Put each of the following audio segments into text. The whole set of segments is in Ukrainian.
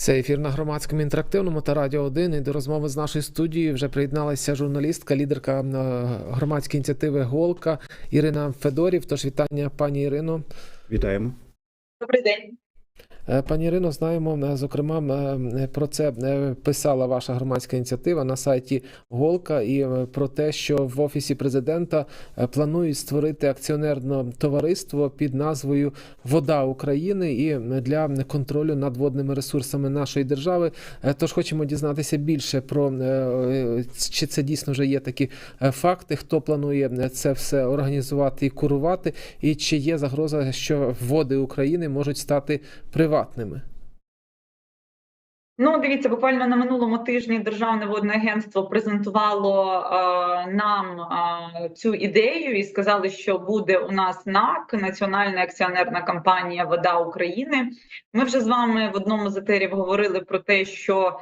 Це ефір на громадському інтерактивному та радіо 1. І до розмови з нашою студією вже приєдналася журналістка, лідерка е, громадської ініціативи Голка Ірина Федорів. Тож вітання, пані Ірино. Вітаємо. Добрий день. Е, Пані Ірино, знаємо, е, зокрема, е, про це писала ваша громадська ініціатива на сайті Голка і про те, що в офісі президента планують створити акціонерне товариство під назвою Вода України і для контролю над водними ресурсами нашої держави. Тож хочемо дізнатися більше про чи це дійсно вже є такі факти, хто планує це все організувати і курувати, і чи є загроза, що води України можуть стати приватними. Ну, дивіться, буквально на минулому тижні Державне водне агентство презентувало е, нам е, цю ідею і сказали, що буде у нас НАК, Національна акціонерна компанія Вода України. Ми вже з вами в одному з етерів говорили про те, що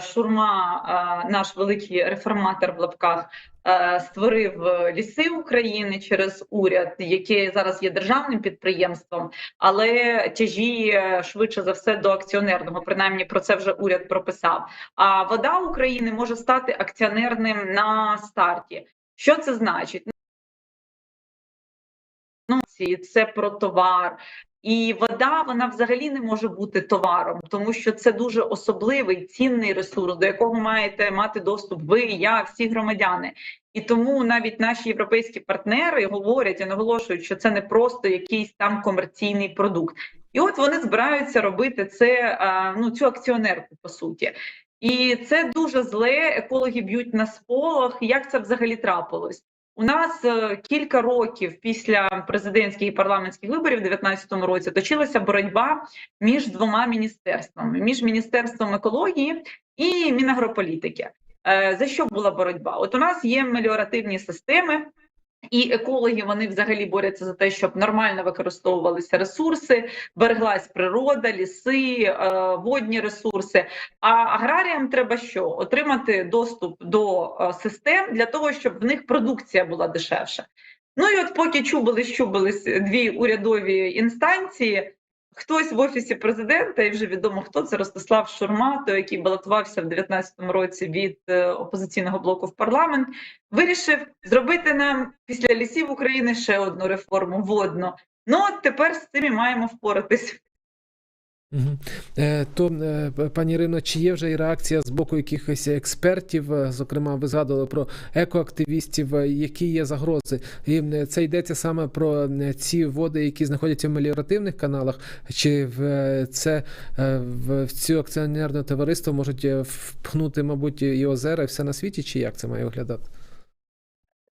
Шурма, е, наш великий реформатор в лапках, е, створив е, ліси України через уряд, яке зараз є державним підприємством, але тяжіє швидше за все до акціонерного. Принаймні про це вже уряд прописав. А вода України може стати акціонерним на старті. Що це значить? Ну, це про товар. І вода вона взагалі не може бути товаром, тому що це дуже особливий цінний ресурс, до якого маєте мати доступ ви, я, всі громадяни. І тому навіть наші європейські партнери говорять і наголошують, що це не просто якийсь там комерційний продукт. І от вони збираються робити це ну цю акціонерку по суті. І це дуже зле. Екологи б'ють на сполох. Як це взагалі трапилось? У нас е, кілька років після президентських і парламентських виборів у 2019 році точилася боротьба між двома міністерствами: між міністерством екології і мінагрополітики. Е, За що була боротьба? От у нас є меліоративні системи. І екологи вони взагалі борються за те, щоб нормально використовувалися ресурси, береглась природа, ліси, е, водні ресурси. А аграріям треба що отримати доступ до е, систем для того, щоб в них продукція була дешевша. Ну і от поки чубились, чубились дві урядові інстанції. Хтось в офісі президента, і вже відомо хто це Ростислав Шурма, той, який балотувався в 2019 році від е, опозиційного блоку в парламент, вирішив зробити нам після лісів України ще одну реформу водно. Ну от тепер з цим і маємо впоратись. Е, То, е, пані Ірино, чи є вже і реакція з боку якихось експертів? Е, Зокрема, ви згадували про екоактивістів, які є загрози, і це йдеться саме про ці води, які знаходяться в меліоративних каналах, чи в це в цю акціонерне товариство можуть впхнути, мабуть, і озера, і все на світі, чи як це має виглядати?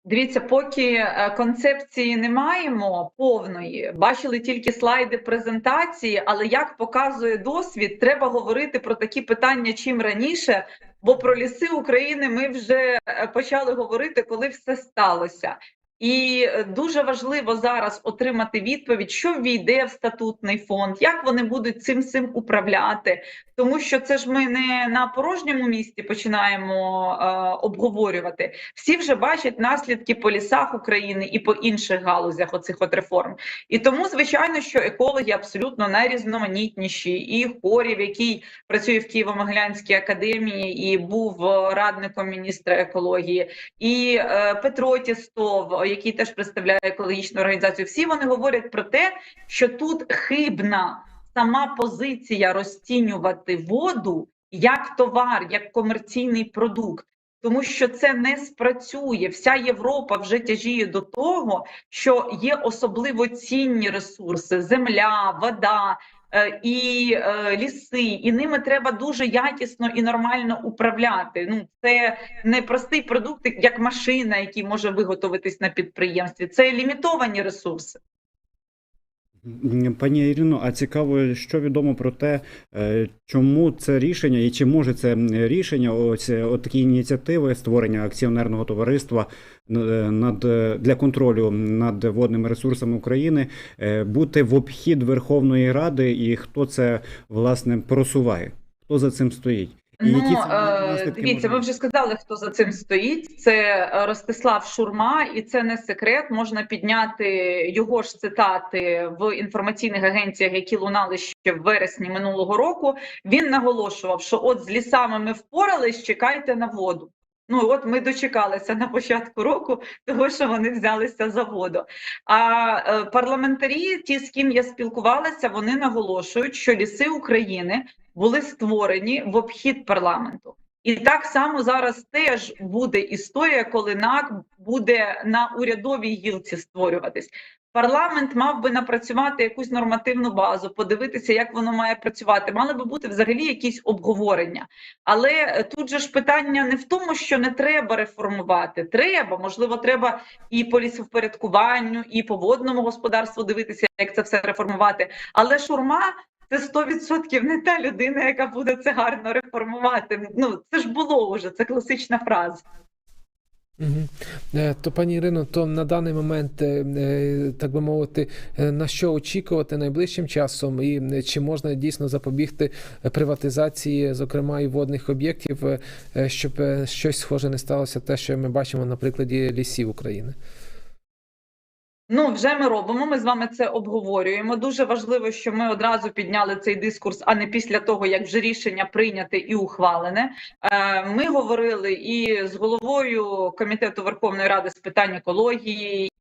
Дивіться, поки е, концепції не маємо повної, бачили тільки слайди презентації, але як показує досвід, треба говорити про такі питання чим раніше, бо про ліси України ми вже е, почали говорити, коли все сталося. І е, дуже важливо зараз отримати відповідь, що ввійде в статутний фонд, як вони будуть цим всім управляти, тому що це ж ми не на порожньому місці починаємо е, обговорювати. Всі вже бачать наслідки по лісах України і по інших галузях оцих от реформ. І тому, звичайно, що екологи абсолютно найрізноманітніші. І Хорів, який працює в Києво-Могилянській академії і був е, радником міністра екології, і е, Петро Тістов, який теж представляє екологічну організацію. Всі вони говорять про те, що тут хибна сама позиція розцінювати воду як товар, як комерційний продукт. Тому що це не спрацює. Вся Європа вже тяжіє до того, що є особливо цінні ресурси: земля, вода е, і е, ліси, і ними треба дуже якісно і нормально управляти. Ну це не простий продукт, як машина, який може виготовитись на підприємстві. Це лімітовані ресурси. Пані Ірино, а цікаво, що відомо про те, е, чому це рішення і чи може це рішення, ось е, от такі ініціативи створення акціонерного товариства е, над для контролю над водними ресурсами України бути в обхід Верховної Ради, і хто це власне просуває? Хто за цим стоїть? Ну, е, дивіться, ви вже сказали, хто за цим стоїть. Це е, Ростислав Шурма, і це не секрет. Можна підняти його ж цитати в інформаційних агенціях, які лунали ще в вересні минулого року. Він наголошував, що от з лісами ми впорались, чекайте на воду. Ну от ми дочекалися на початку року того, що вони взялися за воду. А е, парламентарі, ті, з ким я спілкувалася, вони наголошують, що ліси України були створені в обхід парламенту. І так само зараз теж буде історія, коли НАК буде на урядовій гілці створюватись. Парламент мав би напрацювати якусь нормативну базу, подивитися, як воно має працювати. Мали би бути взагалі якісь обговорення. Але тут же ж питання не в тому, що не треба реформувати. Треба, можливо, треба і по лісовпорядкуванню, і по водному господарству дивитися, як це все реформувати. Але шурма це 100% не та людина, яка буде це гарно реформувати. Ну це ж було вже, це класична фраза. Е, То, пані Ірино, то на даний момент, е, е, так би мовити, на що очікувати найближчим часом, і чи можна дійсно запобігти приватизації, зокрема і водних об'єктів, щоб щось схоже не сталося, те, що ми бачимо на прикладі лісів України? Ну, вже ми робимо. Ми з вами це обговорюємо. Дуже важливо, що ми одразу підняли цей дискурс, а не після того, як вже рішення прийняте і ухвалене. Е, Ми говорили і з головою комітету Верховної Ради з питань екології.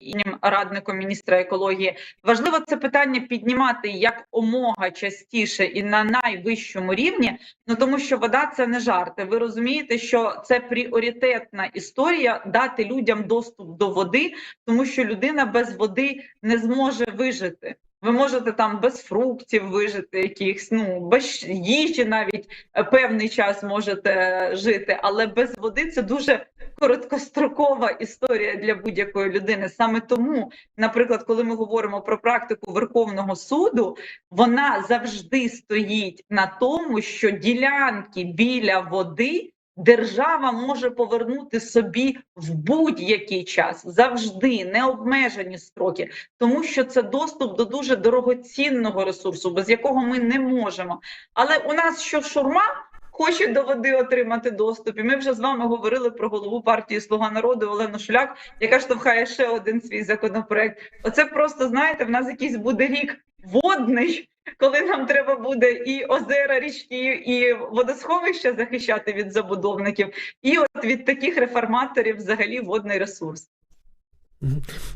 І радником міністра екології важливо це питання піднімати як омога частіше і на найвищому рівні. Ну тому що вода це не жарти. Ви розумієте, що це пріоритетна історія дати людям доступ до води, тому що людина без води не зможе вижити. Ви можете там без фруктів вижити, якихось ну без їжі навіть е, певний час можете жити, але без води це дуже короткострокова історія для будь-якої людини. Саме тому, наприклад, коли ми говоримо про практику Верховного суду, вона завжди стоїть на тому, що ділянки біля води держава може повернути собі в будь-який час, завжди необмежені строки, тому що це доступ до дуже дорогоцінного ресурсу, без якого ми не можемо. Але у нас що шурма. Хоче до води отримати доступ, і ми вже з вами говорили про голову партії Слуга народу Олену Шуляк, яка штовхає ще один свій законопроект. Оце просто знаєте, в нас якийсь буде рік водний, коли нам треба буде і озера, річки, і водосховища захищати від забудовників, і от від таких реформаторів взагалі водний ресурс.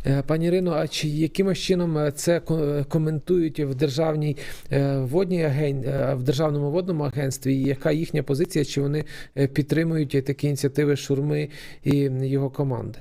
Е, Пані Ірино, а чи якимось чином е, це ко- коментують в державній е, водній аген... в державному водному агентстві? І яка їхня позиція? Чи вони підтримують такі ініціативи Шурми і його команди?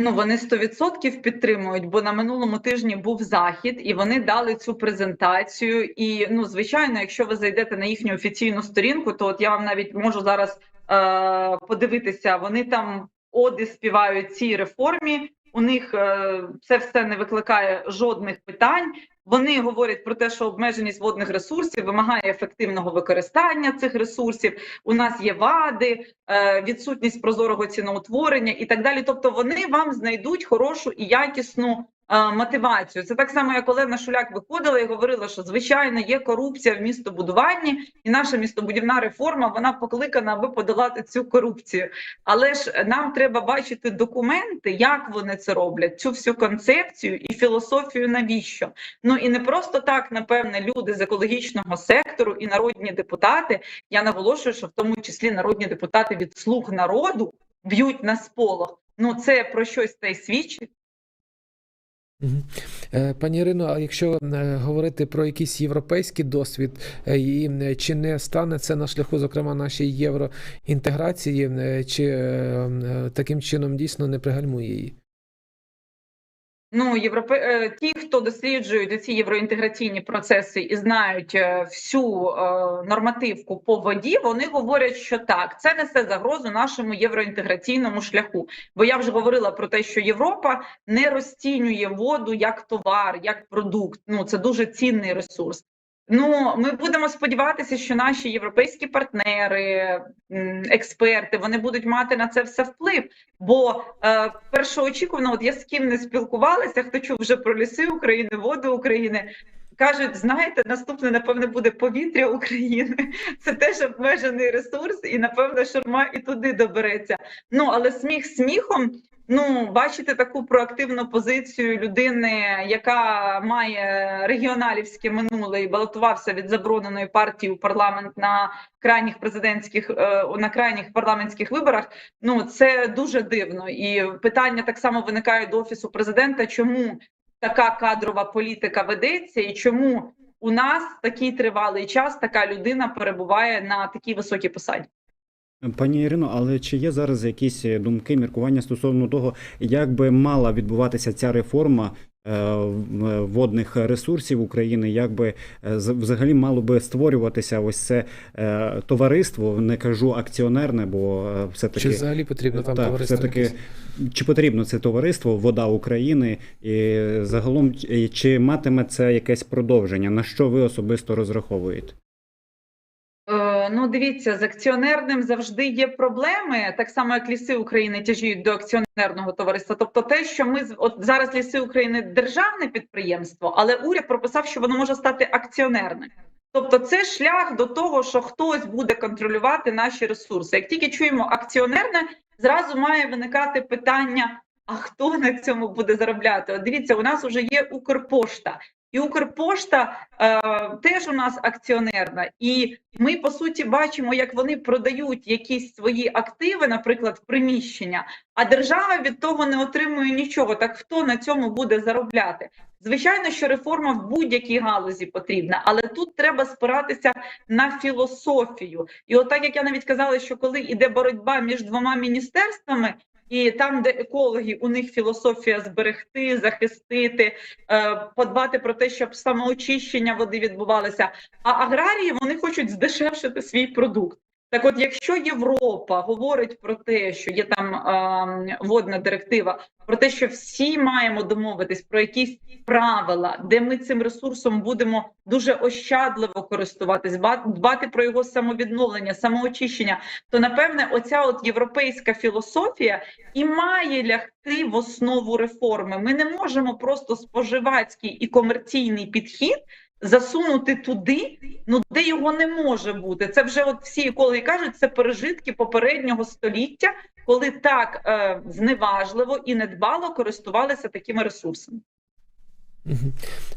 Ну, вони 100% підтримують, бо на минулому тижні був захід, і вони дали цю презентацію. І ну, звичайно, якщо ви зайдете на їхню офіційну сторінку, то от я вам навіть можу зараз е- подивитися. Вони там оди співають цій реформі. У них е- це все не викликає жодних питань. Вони говорять про те, що обмеженість водних ресурсів вимагає ефективного використання цих ресурсів. У нас є вади, е, відсутність прозорого ціноутворення і так далі. Тобто вони вам знайдуть хорошу і якісну мотивацію. Це так само, як Олена Шуляк виходила і говорила, що звичайно є корупція в містобудуванні, і наша містобудівна реформа вона покликана, аби подолати цю корупцію. Але ж нам треба бачити документи, як вони це роблять, цю всю концепцію і філософію навіщо. Ну і не просто так, напевне, люди з екологічного сектору і народні депутати. Я наголошую, що в тому числі народні депутати від слуг народу б'ють на сполох. Ну це про щось та й свідчить. Е, Пані Ірино, а якщо е, говорити про якийсь європейський досвід, е, і чи не стане це на шляху, зокрема, нашої євроінтеграції, чи таким чином дійсно не пригальмує її? Ну, європе... е, ті, хто досліджують ці євроінтеграційні процеси і знають е, всю е, нормативку по воді, вони говорять, що так, це несе загрозу нашому євроінтеграційному шляху. Бо я вже говорила про те, що Європа не розцінює воду як товар, як продукт. Ну це дуже цінний ресурс. Ну, ми будемо сподіватися, що наші європейські партнери, експерти, вони будуть мати на це все вплив. Бо е, першоочікувано, от я з ким не спілкувалася, хто чув вже про ліси України, воду України. кажуть, знаєте, наступне напевне буде повітря України. Це теж обмежений ресурс, і напевно шурма і туди добереться. Ну але сміх сміхом. Ну, бачите таку проактивну позицію людини, яка має регіоналівське минуле і балотувався від забороненої партії у парламент на крайніх президентських е, на крайніх парламентських виборах. Ну це дуже дивно. І питання так само виникає до офісу президента. Чому така кадрова політика ведеться, і чому у нас такий тривалий час така людина перебуває на такій високій посаді? Пані Ірино, але чи є зараз якісь думки, міркування стосовно того, як би мала відбуватися ця реформа е, водних ресурсів України, як би е, взагалі мало би створюватися ось це е, товариство, не кажу акціонерне, бо е, все таки Чи взагалі потрібно там так, товариство? все-таки якесь? чи потрібно це товариство Вода України, і загалом чи матиме це якесь продовження? На що ви особисто розраховуєте? Ну, дивіться, з акціонерним завжди є проблеми, так само як ліси України тяжіють до акціонерного товариства. Тобто, те, що ми от зараз ліси України державне підприємство, але уряд прописав, що воно може стати акціонерним. Тобто, це шлях до того, що хтось буде контролювати наші ресурси. Як тільки чуємо акціонерне, зразу має виникати питання: а хто на цьому буде заробляти? От дивіться, у нас вже є Укрпошта. І Укрпошта е, теж у нас акціонерна, і ми по суті бачимо, як вони продають якісь свої активи, наприклад, приміщення, а держава від того не отримує нічого. Так хто на цьому буде заробляти? Звичайно, що реформа в будь-якій галузі потрібна, але тут треба спиратися на філософію. І от так як я навіть казала, що коли йде боротьба між двома міністерствами. І там, де екологи, у них філософія зберегти, захистити, е, подбати про те, щоб самоочищення води відбувалося. А аграрії вони хочуть здешевшити свій продукт. Так, от, якщо Європа говорить про те, що є там е, водна директива, про те, що всі маємо домовитись про якісь правила, де ми цим ресурсом будемо дуже ощадливо користуватись, ба- дбати про його самовідновлення, самоочищення, то напевне, оця от європейська філософія і має лягти в основу реформи. Ми не можемо просто споживацький і комерційний підхід засунути туди, ну де його не може бути. Це вже от всі екологи кажуть, це пережитки попереднього століття, коли так е, зневажливо і недбало користувалися такими ресурсами.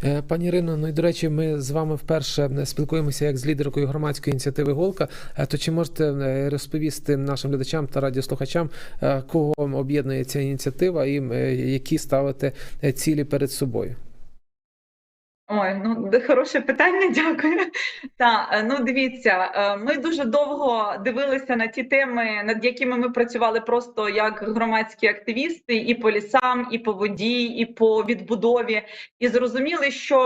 Е, Пані Ірино, ну і до речі, ми з вами вперше е, спілкуємося як з лідеркою громадської ініціативи Голка. Е, То чи можете розповісти нашим глядачам та радіослухачам, кого об'єднує ця ініціатива і які ставите цілі перед собою? Ой, ну хороше питання, дякую. Та е, ну дивіться, е, ми дуже довго дивилися на ті теми, над якими ми працювали просто як громадські активісти, і по лісам, і по воді, і по відбудові, і зрозуміли, що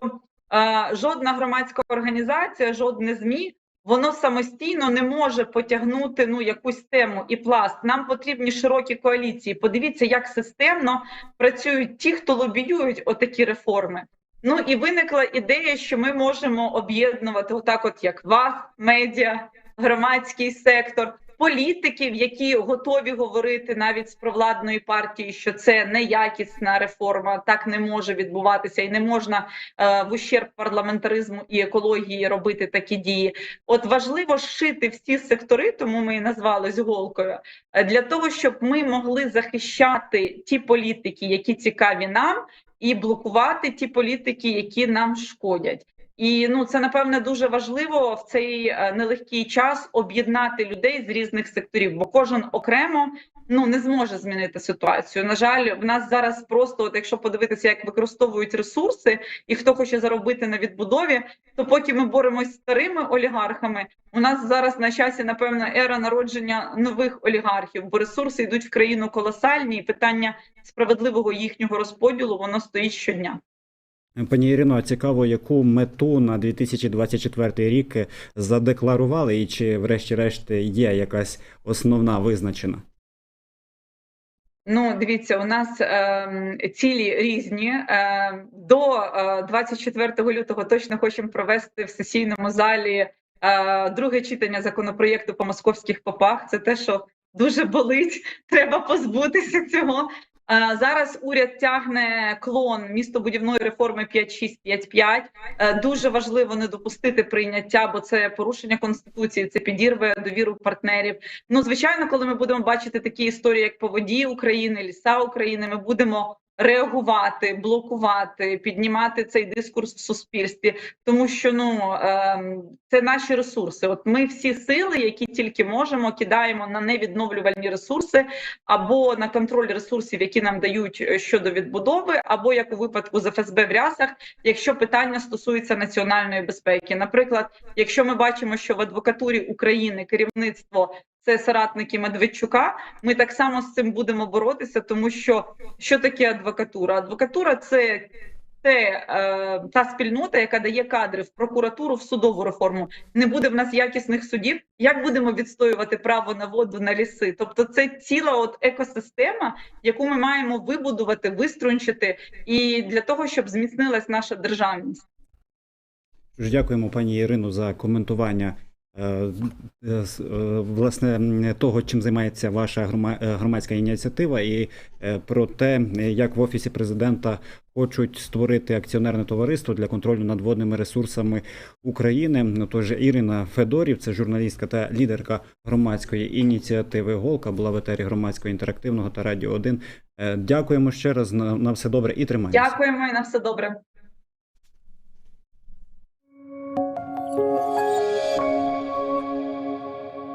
е, жодна громадська організація, жодне змі. Воно самостійно не може потягнути ну якусь тему і пласт. Нам потрібні широкі коаліції. Подивіться, як системно працюють ті, хто лобіюють отакі реформи. Ну і виникла ідея, що ми можемо об'єднувати отак, от як вас, медіа, громадський сектор, політиків, які готові говорити навіть з провладної партії, що це неякісна реформа, так не може відбуватися, і не можна е, в ущерб парламентаризму і екології робити такі дії. От важливо зшити всі сектори, тому ми і назвали з голкою, е, для того, щоб ми могли захищати ті політики, які цікаві нам і блокувати ті політики, які нам шкодять. І ну це напевне дуже важливо в цей е, нелегкий час об'єднати людей з різних секторів, бо кожен окремо ну не зможе змінити ситуацію. На жаль, в нас зараз просто, от якщо подивитися, як використовують ресурси, і хто хоче заробити на відбудові, то поки ми боремось з старими олігархами, у нас зараз на часі напевно ера народження нових олігархів, бо ресурси йдуть в країну колосальні, і питання справедливого їхнього розподілу воно стоїть щодня. Пані Ірино, цікаво, яку мету на 2024 рік задекларували, і чи, врешті-решт, є якась основна визначена? Ну, дивіться, у нас е, цілі різні. Е, до е, 24 лютого точно хочемо провести в сесійному залі е, друге читання законопроєкту по московських попах. Це те, що дуже болить. Треба позбутися цього. Е, Зараз уряд тягне клон містобудівної реформи 5.6.5.5. Е, Дуже важливо не допустити прийняття, бо це порушення конституції, це підірве довіру партнерів. Ну звичайно, коли ми будемо бачити такі історії, як поводі України, ліса України, ми будемо реагувати, блокувати, піднімати цей дискурс в суспільстві, тому що ну ем, це наші ресурси. От ми всі сили, які тільки можемо, кидаємо на невідновлювальні ресурси або на контроль ресурсів, які нам дають е, щодо відбудови, або як у випадку з ФСБ в рясах, якщо питання стосується національної безпеки. Наприклад, якщо ми бачимо, що в адвокатурі України керівництво це соратники Медведчука, ми так само з цим будемо боротися, тому що що таке адвокатура? Адвокатура це. Це е, та спільнота, яка дає кадри в прокуратуру в судову реформу. Не буде в нас якісних судів. Як будемо відстоювати право на воду на ліси? Тобто, це ціла от екосистема, яку ми маємо вибудувати, виструнчити, і для того, щоб зміцнилась наша державність. Дякуємо, пані Ірино, за коментування. Е, е, е, Власне, того, чим займається ваша грома- громадська ініціатива, і про те, як в офісі президента хочуть створити акціонерне товариство для контролю над водними ресурсами України. Ну, Тож Ірина Федорів, це журналістка та лідерка громадської ініціативи Голка, була в етері громадського інтерактивного та радіо 1. Е, Дякуємо ще раз на все добре і тримаємося. Дякуємо і на все добре.